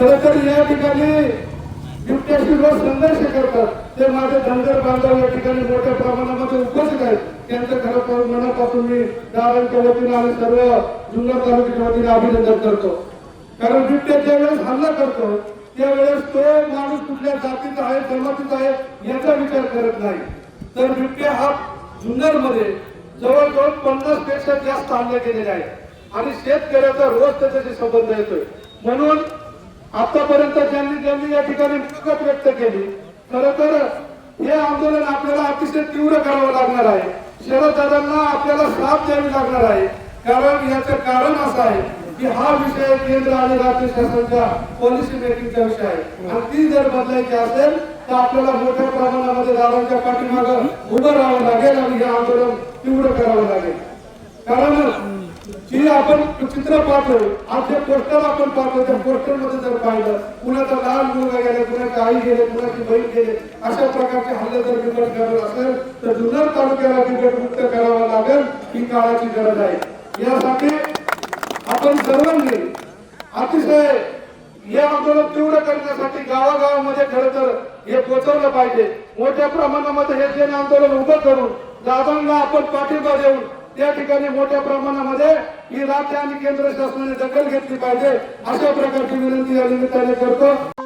या ठिकाणी बिबट्याशी लोक संघर्ष करतात ते माझे धनगर बांधव या ठिकाणी मोठ्या प्रमाणामध्ये उपस्थित आहेत. त्यांचं खरं मनापासून मी दारांच्या वतीनं आणि सर्व जुन्नर तालुक्याच्या वतीने अभिनंदन करतो. कारण बिबट्या ज्या वेळेस हल्ला करतो त्यावेळेस तो माणूस कुठल्या जातीचा आहे जमातीचा आहे याचा विचार करत नाही. तर बिबट्या हा जुन्नरमध्ये जवळजवळ पन्नासपेक्षा जास्त हल्ले केलेले आहेत. आणि शेतकऱ्याचा रोज त्याच्याशी संबंध येतोय. म्हणून आतापर्यंत ज्यांनी ज्यांनी या ठिकाणी मत व्यक्त केली खर तर हे आंदोलन आपल्याला अतिशय तीव्र करावं लागणार आहे. शरददादांना आपल्याला साथ द्यावी लागणार आहे. कारण याचं कारण असं आहे की हा विषय केंद्र आणि राज्य शासनाच्या पॉलिसी मेकिंगचा विषय आहे. आणि ती जर बदलायची असेल तर आपल्याला मोठ्या प्रमाणामध्ये दादांच्या पाठीमागं उभं राहावं लागेल आणि हे आंदोलन तीव्र करावं लागेल. चित्र पाहतो आज जे पोस्टर आपण पाहतो त्या पोस्टरमध्ये जर पाहिलं कुणाचा लहान मुलगा गेले कुणाची आई गेले कुणाची बहीण गेले अशा प्रकारचे हल्ले जर बिकट करत असेल तर जुन्नर तालुक्याला बिकट मुक्त करावं लागेल ही काळाची गरज आहे. यासाठी आपण सर्वांनी अतिशय हे आंदोलन तीव्र करण्यासाठी गावागावामध्ये खरं तर हे पोचवलं पाहिजे. मोठ्या प्रमाणामध्ये हे जन आंदोलन उभं करून दादांना आपण पाठिंबा देऊन त्या ठिकाणी मोठ्या प्रमाणामध्ये ही राज्य आणि केंद्र शासनाने दखल घेतली पाहिजे अशा प्रकारची विनंती या निमित्ताने करतो.